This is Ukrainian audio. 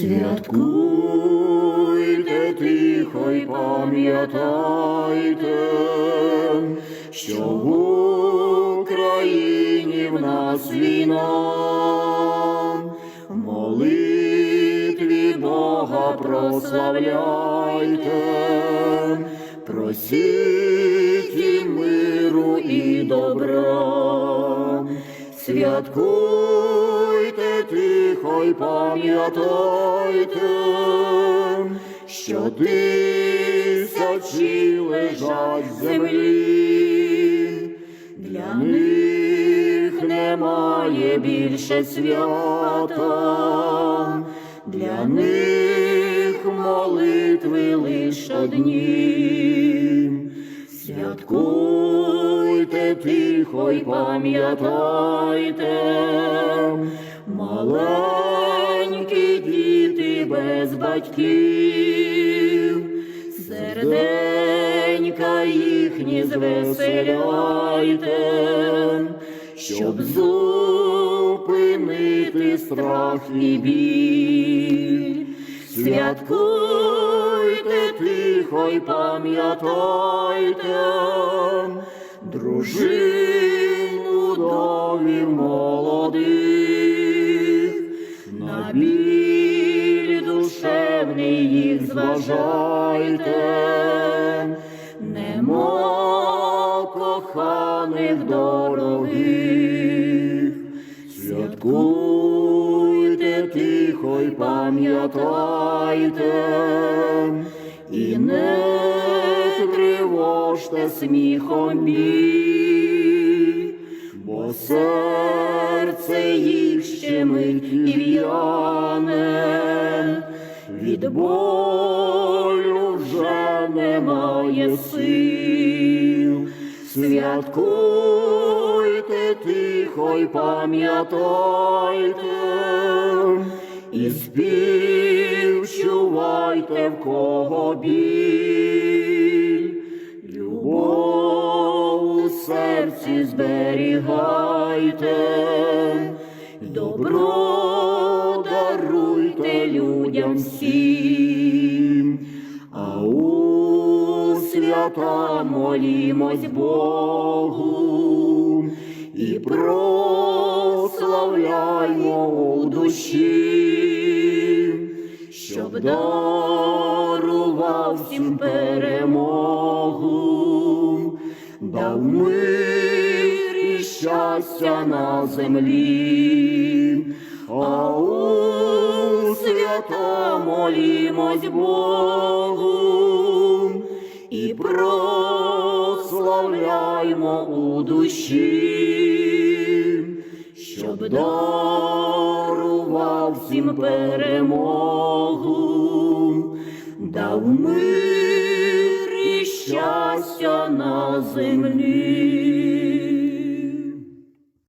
Святкуйте тихо й пам'ятайте, що в Україні в нас війна, молитві Бога прославляйте, просіть миру і добра. Святкуйте тихо й пам'ятайте, що тисячі лежать в землі, для них немає більше свята, для них молитви лиш одні. Святкуйте тихо й пам'ятайте, маленькі діти без батьків, серденька їхні звеселяйте, щоб зупинити страх і біль. Святкуйте тихо й пам'ятайте, дружину довів молодих, на біль душевний їх зважайте, нема коханих дорогих. Святкуйте тихо й пам'ятайте, і не тривожте сміхом біль, бо серце їх щемить і в'яне, від болю вже немає сил. Святкуйте тихо й пам'ятайте, і співчувайте в кого біль, любов у серці зберігайте, добро даруйте людям всім. А у свята молімось Богу. І прославляймо у душі, щоб дарував всім перемогу, мир і щастя на землі. А у свята молімось Богу і прославляймо у душі, щоб дарував всім перемогу, дав мир на землі.